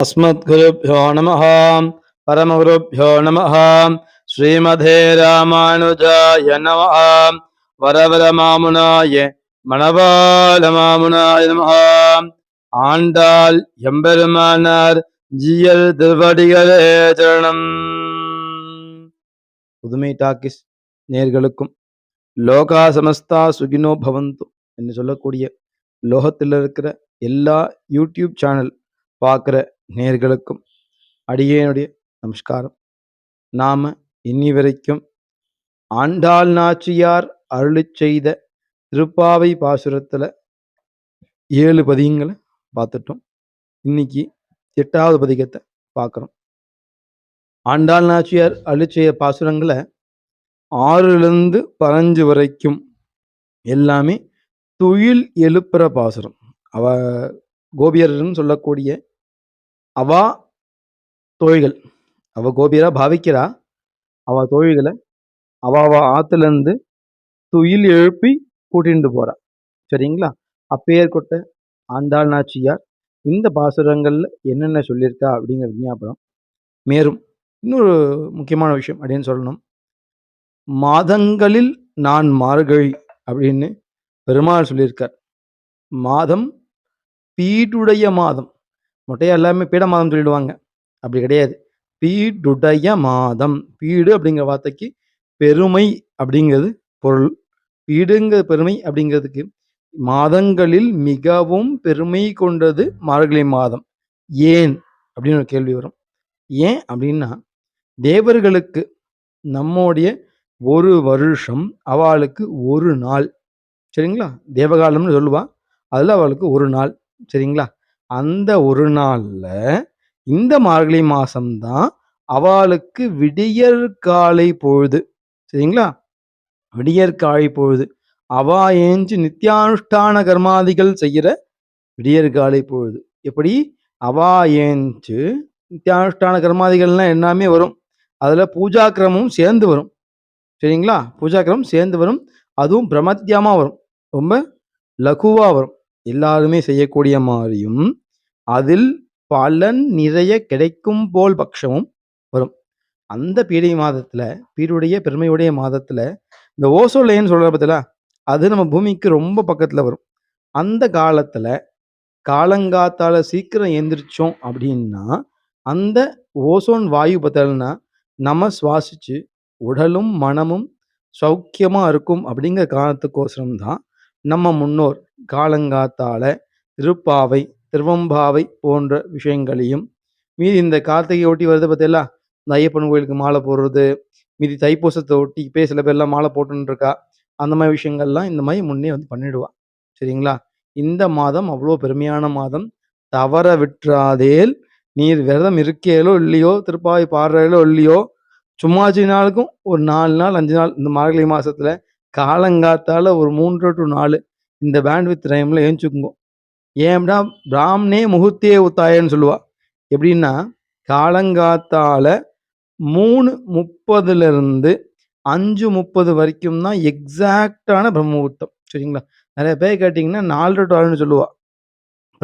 अस्मद्गुरुभ्यो नमः परमगुरुभ्यो नमः श्रीमधे रामानुजाय नमः வரவரமாமுனாய மணவாளமாமுனாய நமஹ ஆண்டாள் எம்பெருமானார் ஜியல் திருவடிகளே சரணம் புதுமை டாக்கிஸ் நேர்களுக்கும் லோகா சமஸ்தா சுகினோ பவந்து என்று சொல்லக்கூடிய லோகத்தில் இருக்கிற எல்லா யூடியூப் சேனல் பார்க்குற நேர்களுக்கும் அடியேனுடைய நமஸ்காரம். நாம் இன்னி வரைக்கும் ஆண்டாள் நாச்சியார் அருளி செய்த திருப்பாவை பாசுரத்தில் ஏழு பதிகங்களை பார்த்துட்டோம். இன்னைக்கு எட்டாவது பதிகத்தை பார்க்குறோம். ஆண்டாள் நாச்சியார் அருளி செய்த பாசுரங்களை ஆறுலேருந்து பரஞ்சு வரைக்கும் எல்லாமே துயில் எழுப்புற பாசுரம். அவ கோபியர்னு சொல்லக்கூடிய அவா தோழிகள். அவ கோபியரா பாவிக்கிறா. அவ தோழிகளை அவ அவ ஆத்துல இருந்து துயில் எழுப்பி கூட்டிட்டு போகிறாள் சரிங்களா? அப்பேற்பட்ட ஆண்டாள் நாச்சியார் இந்த பாசுரங்களில் என்னென்ன சொல்லியிருக்கா அப்படிங்கிற விஞ்ஞாபனம் மேலும் இன்னொரு முக்கியமான விஷயம் அப்படின்னு சொல்லணும். மாதங்களில் நான் மார்கழி அப்படின்னு பெருமாள் சொல்லியிருக்கார். மாதம் பீடுடைய மாதம். மொட்டையா எல்லாமே பீட மாதம் சொல்லிடுவாங்க. அப்படி கிடையாது. பீடுடைய மாதம். பீடு அப்படிங்கிற வார்த்தைக்கு பெருமை அப்படிங்கிறது பொருள். பீடுங்கிற பெருமை அப்படிங்கிறதுக்கு மாதங்களில் மிகவும் பெருமை கொண்டது மார்கழி மாதம். ஏன்? அப்படின்னு ஒரு கேள்வி வரும். ஏன் அப்படின்னா தேவர்களுக்கு நம்முடைய ஒரு வருஷம் அவளுக்கு ஒரு நாள். சரிங்களா? தேவகாலம்னு சொல்லுவா. அதில் அவளுக்கு ஒரு நாள். சரிங்களா? அந்த ஒரு நாள்ல இந்த மார்கழி மாசம்தான் அவளுக்கு விடியற் காலை பொழுது. சரிங்களா? விடியற் காலை பொழுது. அவா ஏஞ்சு நித்தியானுஷ்டான கர்மாதிகள் செய்கிற விடியற் காலை பொழுது. எப்படி? அவா ஏஞ்சு நித்தியானுஷ்டான கர்மாதிகள்லாம் எல்லாமே வரும். அதில் பூஜாக்கிரமும் சேர்ந்து வரும். சரிங்களா? பூஜாக்கிரமம் சேர்ந்து வரும். அதுவும் பிரமத்தியமாக வரும். ரொம்ப லகுவாக வரும். எல்லாருமே செய்யக்கூடிய மாதிரியும் அதில் பலன் நிறைய கிடைக்கும் போல் பட்சமும் வரும். அந்த பீடை மாதத்தில் பீடுடைய பெருமையுடைய மாதத்தில் இந்த ஓசோலேன்னு சொல்கிற பார்த்தீங்களா அது நம்ம பூமிக்கு ரொம்ப பக்கத்தில் வரும். அந்த காலத்தில் காலங்காத்தால் சீக்கிரம் எந்திரிச்சோம் அப்படின்னா அந்த ஓசோன் வாயு பார்த்தோம்னா நம்ம சுவாசித்து உடலும் மனமும் சௌக்கியமாக இருக்கும் அப்படிங்கிற காரணத்துக்கோசரம் தான் நம்ம முன்னோர் காலங்காத்தால திருப்பாவை திருவம்பாவை போன்ற விஷயங்களையும் மீதி இந்த கார்த்திகை ஒட்டி வருது பார்த்தீங்களா இந்த ஐயப்பன் கோயிலுக்கு மாலை போடுறது மீதி தைப்பூசத்தை ஒட்டி இப்போ சில பேர்லாம் மாலை போட்டுன்னு இருக்கா அந்த மாதிரி விஷயங்கள்லாம் இந்த மாதிரி முன்னே வந்து பண்ணிடுவா. சரிங்களா? இந்த மாதம் அவ்வளோ பெருமையான மாதம். தவற விட்டுறாதேல் நீர் விரதம் இருக்கேலோ இல்லையோ திருப்பாவை பாடுறீங்களோ இல்லையோ சும்மாச்சு நாளுக்கும் ஒரு நாலு நாள் அஞ்சு நாள் இந்த மார்கழி மாதத்தில் காலங்காத்தால ஒரு மூன்று டு நாலு இந்த பேண்ட் வித் டைம்ல ஏஞ்சுக்குங்க. ஏன்டா பிராம்னே முகூர்த்தியே உத்தாயன்னு சொல்லுவா. எப்படின்னா காலங்காத்தால மூணு முப்பதுல இருந்து அஞ்சு முப்பது வரைக்கும் தான் எக்ஸாக்டான பிரம்மமுகூர்த்தம். சரிங்களா? நிறைய பேர் கேட்டிங்கன்னா நாலு டு ஆறுன்னு சொல்லுவா.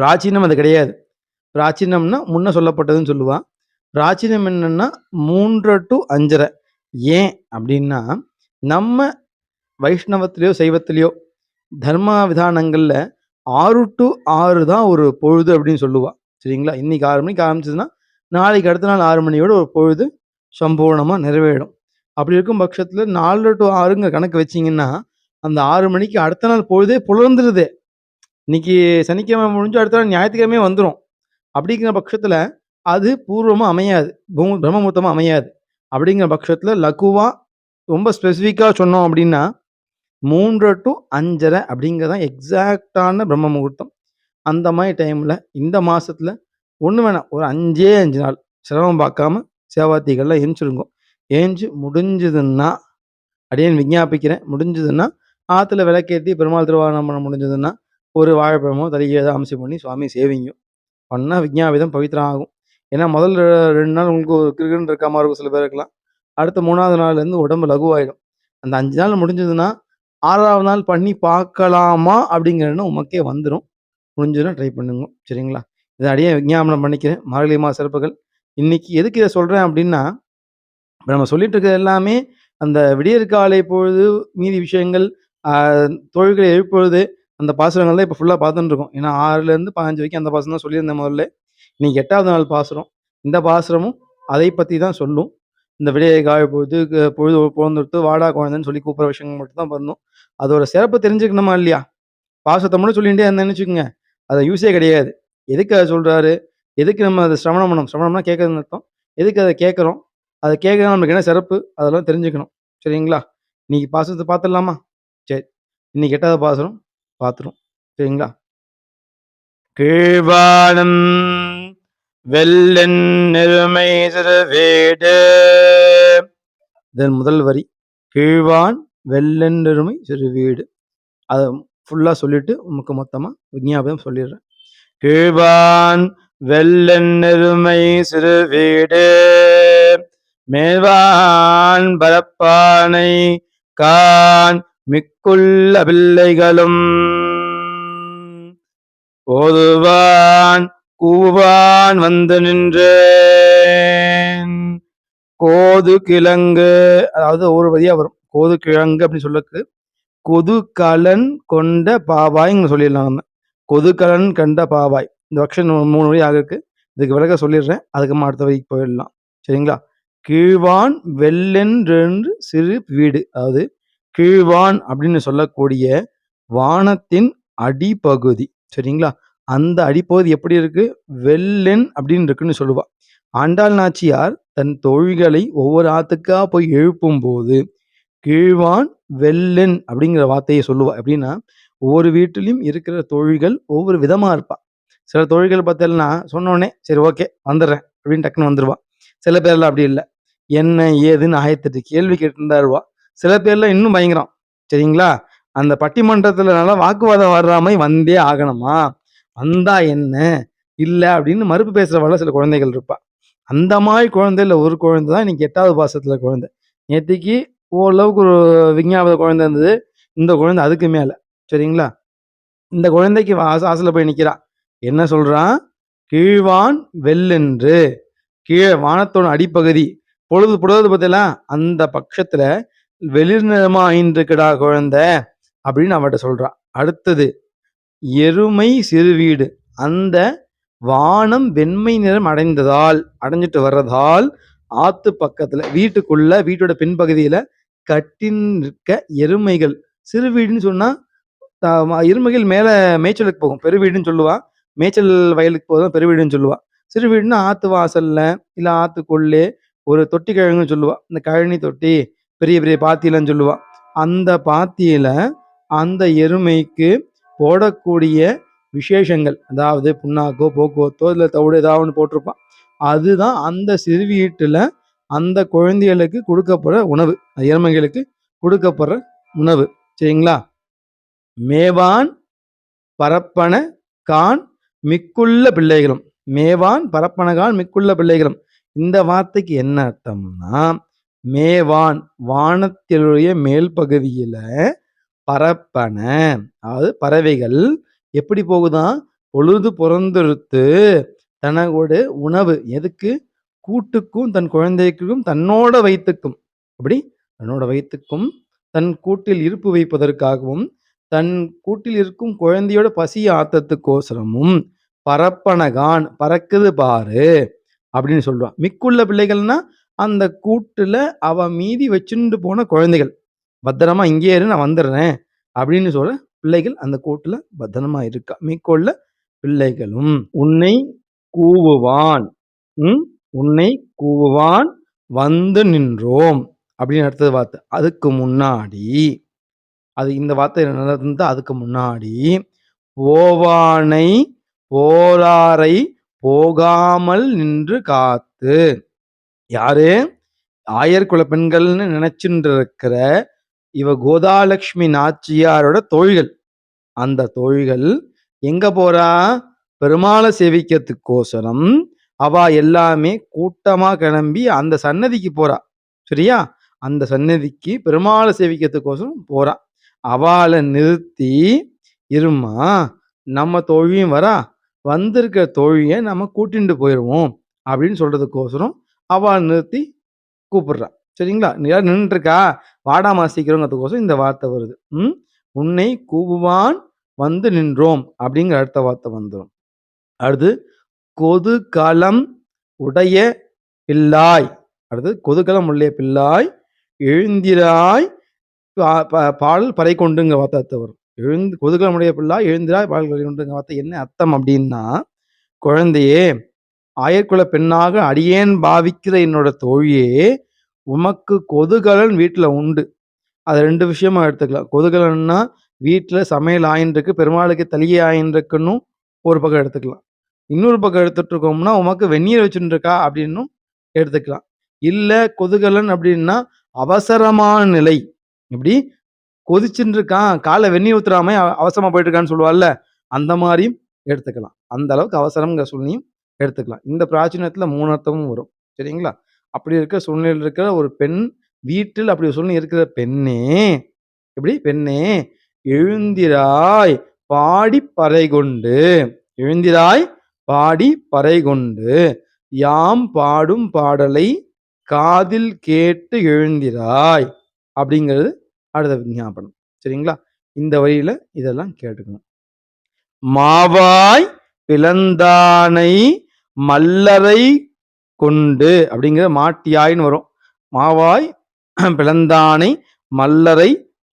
பிராச்சீனம் அது கிடையாது. பிராச்சீனம்னா முன்ன சொல்லப்பட்டதுன்னு சொல்லுவா. பிராச்சீனம் என்னன்னா மூன்று டு அஞ்சரை. ஏன்? அப்படின்னா நம்ம வைஷ்ணவத்திலேயோ சைவத்திலேயோ தர்ம விதானங்களில் ஆறு டு ஆறு தான் ஒரு பொழுது அப்படின்னு சொல்லுவாள் சரிங்களா? இன்னைக்கு ஆறு மணிக்கு ஆரம்பிச்சதுன்னா நாளைக்கு அடுத்த நாள் ஆறு மணியோட ஒரு பொழுது சம்பூர்ணமாக நிறைவேறும். அப்படி இருக்கும் பட்சத்தில் நாலு டு ஆறுங்க கணக்கு வச்சிங்கன்னா அந்த ஆறு மணிக்கு அடுத்த நாள் பொழுதே புலர்ந்துருது. இன்னைக்கு சனிக்கிழமை முடிஞ்சு அடுத்த நாள் ஞாயிற்றுக்கிழமையே வந்துடும் அப்படிங்கிற பட்சத்தில் அது பூர்வமாக அமையாது. பூமி பிரம்மமூர்த்தமாக அமையாது. அப்படிங்கிற பட்சத்தில் லகுவாக ரொம்ப ஸ்பெசிஃபிக்காக சொன்னோம் அப்படின்னா மூன்று டு அஞ்சரை அப்படிங்கிறது எக்ஸாக்டான பிரம்ம முகூர்த்தம். அந்த மாதிரி டைமில் இந்த மாதத்தில் ஒன்று வேணாம். ஒரு அஞ்சே அஞ்சு நாள் சிரமம் பார்க்காம சேவாத்திகள்லாம் ஏஞ்சிருங்க ஏஞ்சு முடிஞ்சதுன்னா அப்படின்னு விஞ்ஞாபிக்கிறேன். முடிஞ்சதுன்னா ஆற்றுல விளக்கேற்றி பெருமாள் திருவாரணம் பண்ண முடிஞ்சதுன்னா ஒரு வாழைப்பழமோ தலையை ஏதோ அம்சம் பண்ணி சுவாமி சேவிங்க. பண்ணால் விஞ்ஞாபிதம் பவித்திரம் ஆகும் ஏன்னா முதல் ரெண்டு நாள் உங்களுக்கு ஒரு கிருக்குன்னு இருக்க மாதிரி இருக்கும் சில பேருக்குலாம் அடுத்த மூணாவது நாள்லேருந்து உடம்பு லகுவாயிடும். அந்த அஞ்சு நாள் முடிஞ்சதுன்னா ஆறாவது நாள் பண்ணி பார்க்கலாமா அப்படிங்கிற உமக்கே வந்துடும் முடிஞ்சதுன்னா ட்ரை பண்ணுங்க. சரிங்களா? இதை அடியே விஞ்ஞாபனம் பண்ணிக்கிறேன். மார்கழி மாத சிறப்புகள். இன்னைக்கு எதுக்கு இதை சொல்கிறேன் அப்படின்னா இப்போ நம்ம சொல்லிட்டு இருக்கிறது எல்லாமே அந்த விடியற்காலை பொழுது மீதி விஷயங்கள் தொழில்களை எழுப்பொழுது அந்த பாசுரங்கள் தான் இப்போ ஃபுல்லாக பார்த்துட்டு இருக்கோம் ஏன்னா ஆறுலேருந்து பதினஞ்சு வரைக்கும் அந்த பாசனம் தான் சொல்லியிருந்தேன் முதல்ல. இன்னைக்கு எட்டாவது நாள் பாசுரம். இந்த பாசுரமும் அதை பற்றி தான் சொல்லும். இந்த விடிய காய பொழுது பொழுது பிறந்துடுத்து வாடா குழந்தைன்னு சொல்லி கூப்பிட்ற விஷயங்கள் மட்டும் தான் பண்ணணும் அதோட சிறப்பு தெரிஞ்சுக்கணுமா இல்லையா? பாசத்தை மட்டும் சொல்லிகிட்டே இருந்தேன்னு வச்சுக்கோங்க. அதை யூஸே கிடையாது. எதுக்கு அதை சொல்கிறாரு எதுக்கு நம்ம அதை சிரவணம் பண்ணணும்? சிரவணம்னா கேட்கறதுன்னு அர்த்தம். எதுக்கு அதை கேட்குறோம்? அதை கேட்க நமக்கு என்ன சிறப்பு? அதெல்லாம் தெரிஞ்சுக்கணும். சரிங்களா? இன்னைக்கு பாசத்தை பார்த்துடலாமா? சரி. இன்னைக்கு எட்டாவது பாசனம் பார்த்துரும். சரிங்களா? கீழ்வானம் வெள்ளன் நெருமை வீடு இதன் முதல் வரி கீழ்வான் வெள்ளன் நெருமை சிறு வீடு. அதை ஃபுல்லாக சொல்லிட்டு உமக்கு மொத்தமாக விஞ்ஞாபனம் சொல்லிடுறேன். கீழ்வான் வெள்ளன் நெருமை சிறு வீடு. மேல்வான் பரப்பானை கான் மிக்குள்ள பிள்ளைகளும். ஓதுவான் கூவான் வந்து நின்றேன். கோது கிழங்கு அதாவது ஒரு வழியா வரும். கோது கிழங்கு அப்படின்னு சொல்லக்கு. கொதுகலன் கொண்ட பாவாய்ங்க சொல்லிடலாம் நம்ம. கொதுக்கலன் கண்ட பாவாய். இந்த வருஷம் மூணு வழி ஆகிருக்கு. இதுக்கு விளக்க சொல்லிடுறேன். அதுக்கு அடுத்த வரைக்கும் போயிடலாம். சரிங்களா? கீழ்வான் வெள்ளென்று சிறு வீடு. அதாவது கீழ்வான் அப்படின்னு சொல்லக்கூடிய வானத்தின் அடிப்பகுதி. சரிங்களா? அந்த அடிப்பகுதி எப்படி இருக்கு? வெள்ளென் அப்படின்னு இருக்குன்னு சொல்லுவா. ஆண்டாள் நாச்சியார் தன் தோழிகளை ஒவ்வொரு ஆத்துக்கா போய் எழுப்பும் போது கீழ்வான் வெல்லன் அப்படிங்கிற வார்த்தையை சொல்லுவா. அப்படின்னா ஒவ்வொரு வீட்டிலையும் இருக்கிற தொழில்கள் ஒவ்வொரு விதமாக இருப்பாள் சில தொழில்கள் பார்த்தேன்னா சொன்னோடனே சரி ஓகே வந்துடுறேன் அப்படின்னு டக்குன்னு வந்துடுவான் சில பேர்லாம் அப்படி இல்லை. என்ன ஏதுன்னு ஆயிரத்தெட்டு கேள்வி கேட்டுருந்தாருவா சில பேர்லாம் இன்னும் பயங்கரம். சரிங்களா? அந்த பட்டிமன்றத்துல நல்லா வாக்குவாதம் வர்ற மாதிரி வந்தே ஆகணுமா? வந்தா என்ன? இல்லை அப்படின்னு மறுப்பு பேசுறவள சில குழந்தைகள் இருப்பா. அந்த மாதிரி குழந்தையில ஒரு குழந்தை தான் இன்னைக்கு எட்டாவது பாசத்துல குழந்தை. நேற்றுக்கு ஓரளவுக்கு ஒரு விஞ்ஞாபக குழந்தை இருந்தது. இந்த குழந்தை அதுக்கு மேலே. சரிங்களா? இந்த குழந்தைக்கு வாச- வாசலில் போய் நிற்கிறான் என்ன சொல்றான் கீழ்வான் வெள்ளென்று. கீழே வானத்தோட அடிப்பகுதி. பொழுது பொழுது பார்த்தலாம் அந்த பட்சத்துல வெளிர் நிறமா ஆயின்றிருக்குடா குழந்தை அப்படின்னு அவட்ட சொல்றான் அடுத்தது எருமை சிறு வீடு. அந்த வானம் வெண்மை நிறம் அடைந்ததால் அடைஞ்சிட்டு வர்றதால் ஆத்து பக்கத்துல வீட்டுக்குள்ள வீட்டோட பின்பகுதியில கட்டின் இருக்க எருமைகள். சிறு வீடுன்னு சொன்னா எருமைகள் மேல மேய்ச்சலுக்கு போகும். பெரு வீடுன்னு சொல்லுவா. மேய்ச்சல் வயலுக்கு போதும் பெரு வீடுன்னு சொல்லுவா. சிறு வீடுன்னா ஆத்து வாசல்ல இல்ல ஆத்துக்குள்ளே ஒரு தொட்டி கிழங்குன்னு சொல்லுவா. இந்த கழனி தொட்டி பெரிய பெரிய பாத்தியிலன்னு சொல்லுவா. அந்த பாத்தியில அந்த எருமைக்கு போடக்கூடிய விசேஷங்கள் அதாவது புண்ணாக்கோ போக்குவரத்தோ இல்லை தவிடு ஏதாவது ஒன்று போட்டிருப்பான் அதுதான் அந்த சிறு வீட்டுல அந்த குழந்தைகளுக்கு கொடுக்கப்படுற உணவு அந்த எருமைகளுக்கு கொடுக்கப்படுற உணவு. சரிங்களா? மேவான் பரப்பன கான் மிக்குள்ள பிள்ளைகளும் மேவான் பரப்பன கான் மிக்குள்ள பிள்ளைகளும். இந்த வார்த்தைக்கு என்ன அர்த்தம்னா மேவான் வானத்திலுடைய மேல் பகுதியில பரப்பன அதாவது பறவைகள் எப்படி போகுதான் பொழுது பிறந்தெடுத்து தனவோட உணவு எதுக்கு? கூட்டுக்கும் தன் குழந்தைக்கும் தன்னோட வயிற்றுக்கும் அப்படி தன்னோட வயிற்றுக்கும் தன் கூட்டில் இருப்பு வைப்பதற்காகவும் தன் கூட்டில் இருக்கும் குழந்தையோட பசி ஆத்தத்துக்கோசரமும் பரப்பனகான் பறக்குது பாரு அப்படின்னு சொல்லுவான் மிக்குள்ள பிள்ளைகள்னா அந்த கூட்டுல அவ மீதி வச்சுட்டு போன குழந்தைகள். பத்திரமா இங்கே இரு நான் வந்துடுறேன் அப்படின்னு சொல்ல பிள்ளைகள் அந்த கூட்டுல பத்திரமா இருக்கா. மிக்குள்ள பிள்ளைகளும் உன்னை கூவுவான். ம்? உன்னை கூவுவான் வந்து நின்றோம். அப்படின்னு அடுத்தது வார்த்தை. அதுக்கு முன்னாடி. அது இந்த வார்த்தை நடந்தது? அதுக்கு முன்னாடி. ஓவானை போலாரை போகாமல் நின்று காத்து. யாரு? ஆயர்குல பெண்கள்னு நினைச்சுட்டு இருக்கிற இவ கோதாலட்சுமி நாச்சியாரோட தோழிகள். அந்த தோழிகள் எங்க போறா? பெருமாளை சேவிக்கிறதுக்கோசரம் அவா எல்லாமே கூட்டமா கிளம்பி அந்த சன்னதிக்கு போறா சரியா அந்த சன்னதிக்கு பெருமாளை சேவிக்கிறதுக்கோசரம் போறா அவளை நிறுத்தி இருமா நம்ம தோழியும் வரா வந்திருக்கிற தோழியை நம்ம கூட்டிட்டு போயிடுவோம் அப்படின்னு சொல்றதுக்கோசரம் அவளை நிறுத்தி கூப்பிடுறா. சரிங்களா? "நீ யார் நின்னுட்டுருக்கா? சீக்கிரங்கிறதுக்கோசரம் இந்த வார்த்தை வருது. ம். "உன்னை கூவுவான் வந்து நின்றோம்" அப்படிங்கிற அடுத்த வார்த்தை வந்துடும் அடுத்து "கொதுகலம் உடைய பிள்ளாய்" அடுத்து "கொதுகலம் உடைய பிள்ளாய் எழுந்திராய் பா ப பால் பறை கொண்டுங்க வார்த்தை வரும். எழுந்து "கொதுகலம் உடைய பிள்ளாய் எழுந்திராய் பால் பறை கொண்டுங்க வார்த்தை என்ன அர்த்தம் அப்படின்னா, "குழந்தையே, ஆயர்குலப் பெண்ணாக அடியேன் பாவிக்கிற என்னோட தோழியே, உமக்கு கொதுகலன் வீட்டில் உண்டு." அது ரெண்டு விஷயமா எடுத்துக்கலாம். கொதுகலன்னா வீட்டில் சமையல் ஆயின்ருக்கு, பெருமாளுக்கு தளிகை ஆயின்ருக்குன்னும் ஒரு பக்கம் எடுத்துக்கலாம். இன்னொரு பக்கம் எடுத்துட்ருக்கோம்னா உமக்கு வெந்நீர் வச்சுன்ருக்கா அப்படின்னும் எடுத்துக்கலாம். இல்லை கொதுகலன் அப்படின்னா, அவசரமான நிலை. இப்படி கொதிச்சுட்டு இருக்கான், காலை வெந்நீர் ஊத்துறாம அவசரமாக போயிட்டுருக்கான்னு சொல்லுவாள்ல, அந்த மாதிரியும் எடுத்துக்கலாம். அந்த அளவுக்கு அவசரம்ங்கிற சூழ்நிலையும் எடுத்துக்கலாம். இந்த பிராச்சீனத்துல 3 அர்த்தமும் வரும். சரிங்களா? அப்படி இருக்கிற சூழ்நிலையில் இருக்கிற ஒரு பெண், வீட்டில் அப்படி ஒரு சூழ்நிலை இருக்கிற பெண்ணே, எப்படி? "பெண்ணே எழுந்திராய் பாடி பறை கொண்டு" எழுந்திராய் பாடி பறை கொண்டு, யாம் பாடும் பாடலை காதில் கேட்டு எழுந்திராய் அப்படிங்கிறது அடுத்த விஞ்ஞாபனம். சரிங்களா? இந்த வழியில இதெல்லாம் கேட்டுக்கணும். "மாவாய் பிளந்தானை மல்லரை கொண்டு" அப்படிங்கிற மாட்டியாயின்னு வரும். "மாவாய் பிளந்தானை மல்லரை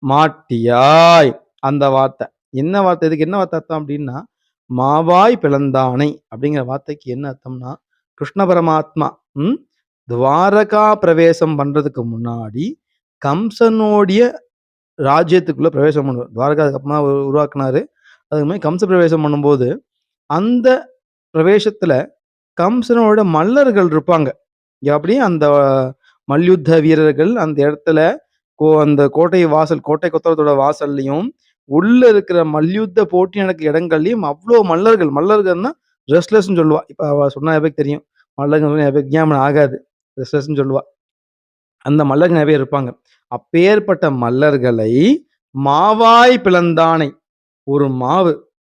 மாட்டியாய்" அந்த வார்த்தை. என்ன வார்த்தை? இதுக்கு என்ன வார்த்தை அர்த்தம் அப்படின்னா, "மாவாய் பிளந்தானை" அப்படிங்கிற வார்த்தைக்கு என்ன அர்த்தம்னா, கிருஷ்ண பரமாத்மா ம் துவாரகா பிரவேசம் பண்ணுறதுக்கு முன்னாடி, கம்சனுடைய ராஜ்யத்துக்குள்ளே பிரவேசம் பண்ணுவார். துவாரகா அதுக்கப்புறமா உருவாக்குனாரு. அதுக்கு மாதிரி கம்ச பிரவேசம் பண்ணும்போது, அந்த பிரவேசத்தில் கம்சனோட மல்லர்கள் இருப்பாங்க. எப்படி? அந்த மல்யுத்த வீரர்கள் அந்த இடத்துல கோ அந்த கோட்டை வாசல் கோட்டை கொத்தளத்தோட வாசல்லையும் உள்ள இருக்கிற மல்யுத்த போட்டி நடக்கிற இடங்கள்லயும் அவ்வளோ மல்லர்கள் மல்லர்கள்னா ரெஸ்ட்லெஸ்ன்னு சொல்லுவா. இப்போ அவ சொன்னா நெறைய பேருக்கு தெரியும். மல்லர்கள் நெறைய விஞ்ஞாபனம் ஆகாது. ரெஸ்ட்லெஸ்ன்னு சொல்லுவா. அந்த மல்லர்கள் நிறைய பேர் இருப்பாங்க. அப்பேற்பட்ட மல்லர்களை மாவாய் பிளந்தானை ஒரு மாவு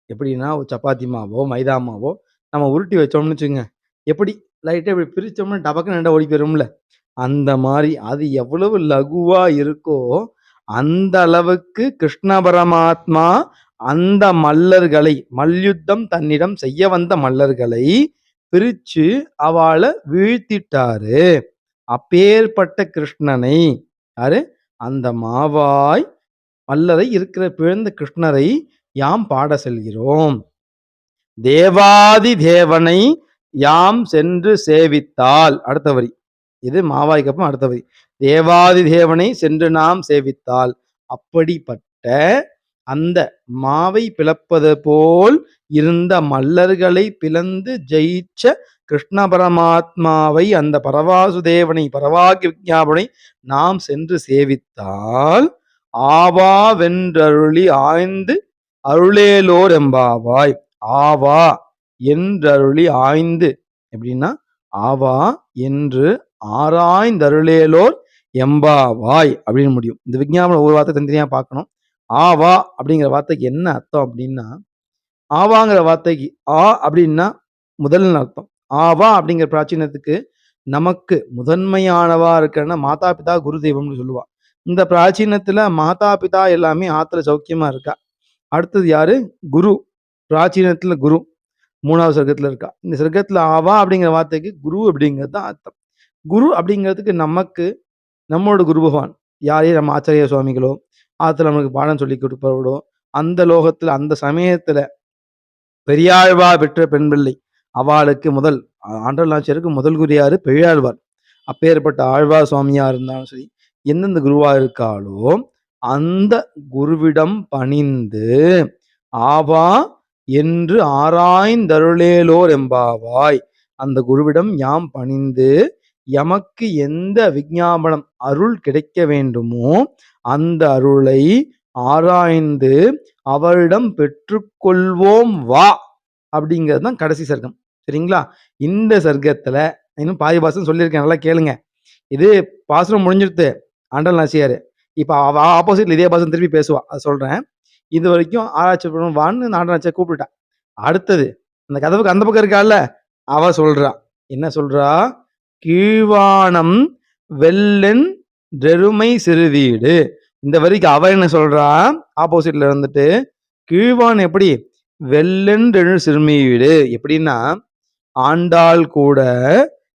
எப்படின்னா, ஒரு சப்பாத்தி மாவோ, மைதா மாவோ நம்ம உருட்டி வச்சோம்னு வச்சுக்கோங்க எப்படி லைட்டாக இப்படி பிரித்தோம்னு டபக்குன்னு 2 ஓடி போயிரும்ல. அந்த மாதிரி அது எவ்வளவு லகுவாக இருக்கோ, அந்த அளவுக்கு கிருஷ்ண பரமாத்மா அந்த மல்லர்களை மல்யுத்தம் தன்னிடம் செய்ய வந்த மல்லர்களை பிரிச்சு அவாள வீழ்த்திட்டாரு. அப்பேற்பட்ட கிருஷ்ணனை யாரு? அந்த மாவாய் மல்லரை இருக்கிற பிறந்த கிருஷ்ணரை யாம் பாட செல்கிறோம். தேவாதி தேவனை யாம் சென்று சேவித்தால் அடுத்த வரி. இது மாவாய்க்கு அப்புறம் அடுத்த வரி. தேவாதி தேவனை சென்று நாம் சேவித்தால், அப்படிப்பட்ட அந்த மாவை பிளப்பது போல் இருந்த மல்லர்களை பிளந்து ஜெயிச்ச கிருஷ்ண பரமாத்மாவை அந்த பரவாசுதேவனை பரவாகி விஜாபனை நாம் சென்று சேவித்தால், ஆவாவென்றருளி ஆய்ந்து அருளேலோர் எம்பாவாய். ஆவா என்றருளி ஆய்ந்து எப்படின்னா, ஆவா என்று ஆராய்ந்தருளேலோர் எம்பா வாய் அப்படின்னு முடியும். இந்த விஞ்ஞாபனம் ஒரு வார்த்தை தனித்தனியாக பார்க்கணும். ஆவா அப்படிங்கிற வார்த்தைக்கு என்ன அர்த்தம் அப்படின்னா, ஆவாங்கிற வார்த்தைக்கு ஆ அப்படின்னா முதல்னு அர்த்தம். ஆவா அப்படிங்கிற பிராச்சீனத்துக்கு நமக்கு முதன்மையானவா இருக்கிறன்னா மாதா, பிதா, குரு தெய்வம்னு சொல்லுவா. இந்த பிராச்சீனத்துல மாதா, பிதா எல்லாமே ஆத்துல சௌக்கியமா இருக்கா. அடுத்தது யாரு? குரு. பிராச்சீனத்துல குரு. மூணாவது சர்க்கத்துல இருக்கா. இந்த சர்க்கத்துல ஆவா அப்படிங்கிற வார்த்தைக்கு குரு அப்படிங்கிறது தான் அர்த்தம். குரு அப்படிங்கிறதுக்கு நமக்கு நம்மளோட குரு பகவான். யாரு? நம்ம ஆச்சாரிய சுவாமிகளோ, ஆத்துல நமக்கு பாடம் சொல்லிக் கொடுப்பவர்களோ, அந்த லோகத்துல அந்த சமயத்துல பெரியாழ்வா பெற்ற பெண் பிள்ளை. அவாளுக்கு முதல் ஆண்டாள் முதல் குரியாரு பெரியாழ்வார். அப்பேற்பட்ட ஆழ்வார் சுவாமியா இருந்தாலும் சரி, எந்தெந்த குருவா இருக்காளோ, அந்த குருவிடம் பணிந்து, ஆவா என்று ஆராய்ந்தருளேலோர் எம்பாவாய். அந்த குருவிடம் யாம் பணிந்து, எமக்கு எந்த விஞ்ஞாபனம் அருள் கிடைக்க வேண்டுமோ, அந்த அருளை ஆராய்ந்து அவரிடம் பெற்றுக்கொள்வோம் வா! அப்படிங்கிறது தான் கடைசி சர்க்கம். சரிங்களா? இந்த சர்க்கத்தில் இன்னும் பாதி பாசம் சொல்லியிருக்கேன். நல்லா கேளுங்க. இது பாசனம் முடிஞ்சிருத்து. ஆண்டாள் நாசியார் இப்போ அவ ஆப்போசிட்ல இதே பாசம் திருப்பி பேசுவா. சொல்கிறேன் இது வரைக்கும் ஆராய்ச்சி பண்ணுவோம் வான்னு ஆண்டாள் நாச்சியார் கூப்பிட்டுட்டா. அடுத்தது அந்த கதவுக்கு அந்த பக்கம் இருக்கால்ல அவ சொல்றா என்ன சொல்றா கீழ்வானம் வெள்ளன் ரெருமை சிறுவீடு. இந்த வரிக்கு அவ என்ன சொல்றா? ஆப்போசிட்ல இருந்துட்டு கீழ்வான் எப்படி? வெள்ளென்று சிறுமி வீடு எப்படின்னா ஆண்டாள் கூட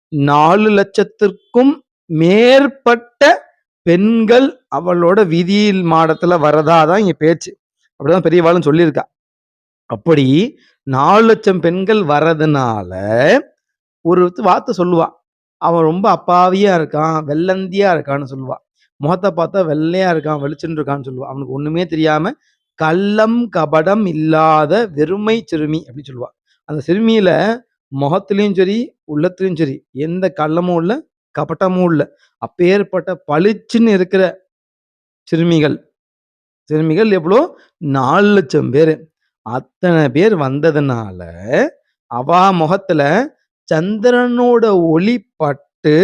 நாலு லட்சத்திற்கும் மேற்பட்ட பெண்கள் அவளோட விதியில் மாடத்துல வரதா தான் இங்க பேச்சு. அப்படிதான் பெரியவாளும் சொல்லியிருக்கா. அப்படி நாலு லட்சம் பெண்கள் வரதுனால ஒரு வார்த்தை சொல்லுவா. அவன் ரொம்ப அப்பாவியா இருக்கான் வெள்ளந்தியா இருக்கான்னு சொல்லுவான். முகத்தை பார்த்தா வெள்ளையா இருக்கான் வெளிச்சுன்னு இருக்கான்னு சொல்லுவான். அவனுக்கு ஒண்ணுமே தெரியாம கள்ளம் கபடம் இல்லாத வெறுமை சிறுமி அப்படின்னு சொல்லுவான். அந்த சிறுமியில முகத்திலையும் சரி உள்ளத்திலையும் சரி எந்த கள்ளமும் இல்லை கபட்டமும் இல்லை. அப்பேற்பட்ட பளிச்சுன்னு இருக்கிற சிறுமிகள். சிறுமிகள் எவ்வளோ? நாலு லட்சம் பேர். அத்தனை பேர் வந்ததுனால அவா முகத்துல சந்திரனோட ஒளி பட்டு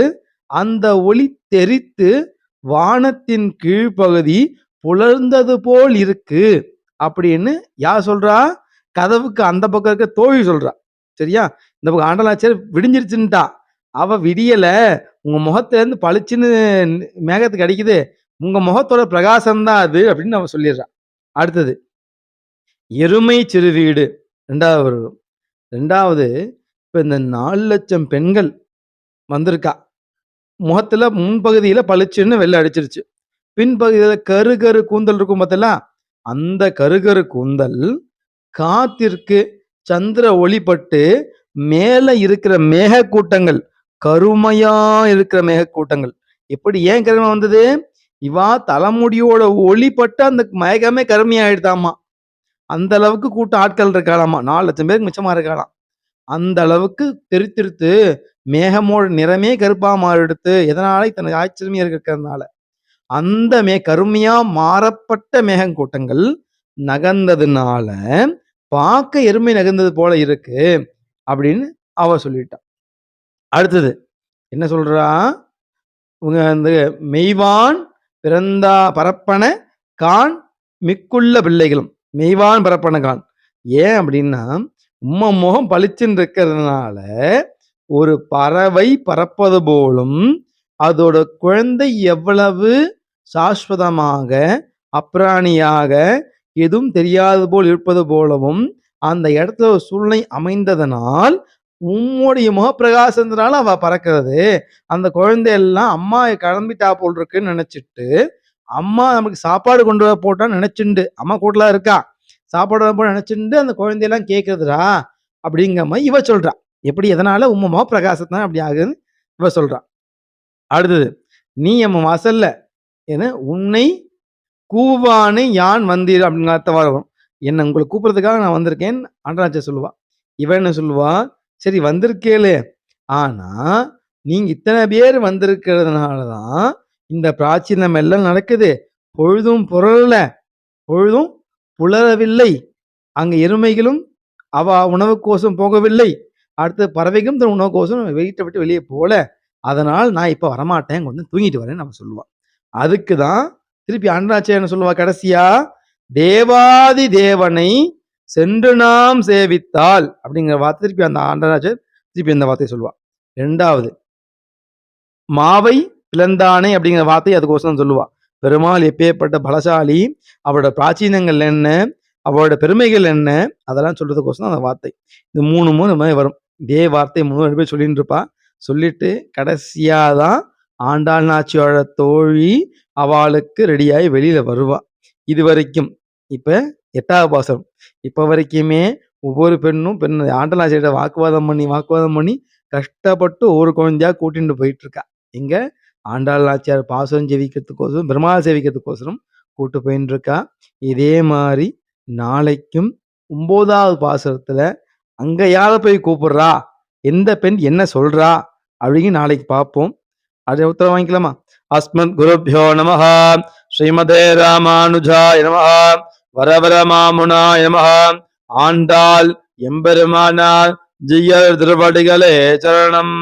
அந்த ஒளி தெரித்து வானத்தின் கீழ்ப்பகுதி புலர்ந்தது போல் இருக்கு. அப்படின்னு யார் சொல்றா? கதவுக்கு அந்த பக்கம் இருக்க தோழி சொல்றா. சரியா? இந்த பக்கம் ஆண்டலாச்சேர் விடிஞ்சிருச்சுன்ட்டா. அவ விடியல உங்க முகத்துல இருந்து பளிச்சுன்னு மேகத்துக்கு அடிக்குது. உங்க முகத்தோட பிரகாசம் தான் அது அப்படின்னு அவன் சொல்லிடுறான் அடுத்தது எருமை சிறு வீடு. ரெண்டாவது ரெண்டாவது இப்போ இந்த நாலு லட்சம் பெண்கள் வந்திருக்கா. முகத்தில் முன்பகுதியில் பளிச்சுன்னு வெள்ளை அடிச்சிருச்சு. பின்பகுதியில் கரு கரு கூந்தல் இருக்கும் பார்த்தலாம் அந்த கருகரு கூந்தல் காத்திற்கு சந்திர ஒளிப்பட்டு மேலே இருக்கிற மேக கூட்டங்கள் கருமையா இருக்கிற மேக கூட்டங்கள் எப்படி ஏன் கருமை வந்தது? இவா தலைமுடியோட ஒளிப்பட்டு அந்த மயக்கமே கருமையாயிடுதாமா. அந்த அளவுக்கு கூட்டம் ஆட்கள் இருக்காளாமா? நாலு லட்சம் பேருக்கு மிச்சமா இருக்காளாம். அந்த அளவுக்கு தெரித்திருத்து மேகமோட நிறமே கருப்பா மாறிடுத்து எதனால இத்தனை ஆச்சரியமே இருக்கிறதுனால. அந்த மே கருமையா மாறப்பட்ட மேகங்கூட்டங்கள் நகர்ந்ததுனால பார்க்க எருமை நகர்ந்தது போல இருக்கு அப்படின்னு அவ சொல்லிட்டான் அடுத்தது என்ன சொல்றா? உங்க அந்த மெய்வான் பிறந்தா பரப்பன கான் மிக்குள்ள பிள்ளைகளும். மெய்வான் பரப்பன கான். ஏன் அப்படின்னா உம்ம முகம் பளிச்சுன்னு இருக்கிறதுனால ஒரு பறவை பறப்பது போலும் அதோட குழந்தை எவ்வளவு சாஸ்வதமாக அப்ராணியாக எதுவும் தெரியாது போல் இருப்பது போலவும் அந்த இடத்துல ஒரு சூழ்நிலை அமைந்ததனால் உம்முடைய முகப்பிரகாசத்தினால அவ பறக்கிறது. அந்த குழந்தையெல்லாம் அம்மா கிளம்பிட்டா போல் இருக்குன்னு நினைச்சிட்டு அம்மா நமக்கு சாப்பாடு கொண்டு வர போட்டான்னு நினைச்சுண்டு அம்மா கூட்டலாம் இருக்கா? சாப்பாடு ரொம்ப நினச்சிட்டு அந்த குழந்தையெல்லாம் கேட்குறதுடா அப்படிங்கிற மாதிரி இவ சொல்கிறான் எப்படி எதனால் உம்ம பிரகாசத்தான் அப்படி ஆகுதுன்னு இவ சொல்கிறான் அடுத்தது நீ எம்ம வாசல்ல என உன்னை கூவானு யான் வந்தீர் அப்படிங்கிற அர்த்தம் வரும். என்னை உங்களை கூப்பிட்றதுக்காக நான் வந்திருக்கேன் ஆண்டராஜா சொல்லுவான் இவன் என்ன சொல்லுவா? சரி வந்திருக்கேலே ஆனால் நீங்கள் இத்தனை பேர் வந்திருக்கிறதுனால தான் இந்த பிராச்சீனம் எல்லாம் நடக்குது. பொழுதும் புரளல பொழுதும் புலரவில்லை. அங்கு எருமைகளும் அவ உணவு கோசம் போகவில்லை. அடுத்து பறவைக்கும் தன் உணவு கோசம் வீட்டை விட்டு வெளியே போல. அதனால் நான் இப்போ வரமாட்டேன். கொஞ்சம் தூங்கிட்டு வரேன்னு நம்ம சொல்லுவான் அதுக்கு தான் திருப்பி அண்ணாச்சே சொல்லுவா கடைசியா? தேவாதி தேவனை சென்று நாம் சேவித்தால் அப்படிங்கிற வார்த்தை திருப்பி அந்த ஆண்டராஜர் திருப்பி அந்த வார்த்தையை சொல்லுவான் ரெண்டாவது மாவை பிளந்தானே அப்படிங்கிற வார்த்தை அதுக்கோசரம் சொல்லுவான் பெருமாள் எப்பேற்பட்ட பலசாலி அவரோட பிராச்சீனங்கள் என்ன அவரோட பெருமைகள் என்ன அதெல்லாம் சொல்றதுக்கோசம் அந்த வார்த்தை. இந்த மூணு மூணு மாதிரி வரும். இதே வார்த்தை மூணு ரெண்டு பேர் சொல்லிட்டு இருப்பா. சொல்லிட்டு கடைசியா தான் ஆண்டாள் நாச்சியோட தோழி அவளுக்கு ரெடியாகி வெளியில வருவா. இது வரைக்கும். இப்ப எட்டாவது பாசம். இப்ப வரைக்குமே ஒவ்வொரு பெண்ணும் பெண் ஆண்டாள் நாச்சியோட வாக்குவாதம் பண்ணி வாக்குவாதம் பண்ணி கஷ்டப்பட்டு ஒவ்வொரு குழந்தையா கூட்டிட்டு போயிட்டு இருக்கா. இங்க ஆண்டாள் நாச்சியார் பாசம் ஜெயிக்கிறதுக்கோசரம் பெருமாள் சேவிக்கிறதுக்கோசரம் கூட்டு போயின்னு இருக்கா இதே மாதிரி நாளைக்கும் ஒன்பதாவது பாசனத்துல அங்க யாரை போய் கூப்பிடுறா. எந்த பெண் என்ன சொல்றா அப்படின்னு நாளைக்கு பார்ப்போம். அதை உத்தரவு வாங்கிக்கலாமா? அஸ்மத் குருபியோ நம ஸ்ரீமதே ராமானுஜாய நம வரவர மாமுனாய நம ஆண்டாள் எம்பெருமானார் ஜியர் திருவடிகளே சரணம்.